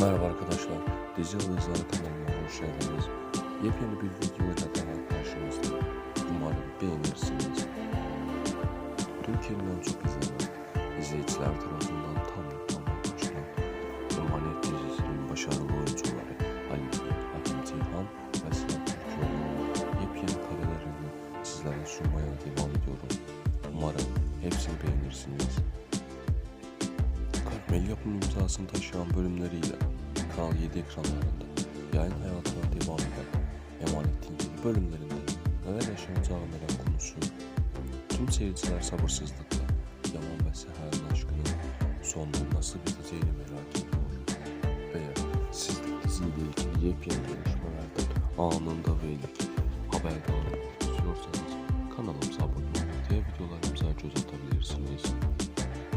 Merhaba arkadaşlar, Dizi Alızları kanalına hoş geldiniz. Yepyeni bir videoyla daha karşınızdayım. Umarım beğenirsiniz. Türkiye'nin en çok izlenen izleyiciler tarafından tam tamam başlayan Emanet dizisinin başarılı oyuncuları Ali Hakim Ceyhan ve Sinan Türkoğlu'nun yepyeni karelerini sizlere sunmaya devam ediyorum. Umarım hepsini beğenirsiniz. Katmel yapım imzasını taşıyan bölümleriyle Kanal 7 ekranlarında yayın hayatına devam eden Emanet'in yeni bölümlerinde neler yaşanacağı merak konusu. Tüm seyirciler sabırsızlıkla Yaman ve Seher'in aşkının sonunun nasıl biteceğini merak ediyor. Eğer siz de diziyle ilgili yepyeni gelişmelerden anında ve ilk haberdar olmak istiyorsanız kanalımıza abone olup diğer videolarımıza göz atabilirsiniz.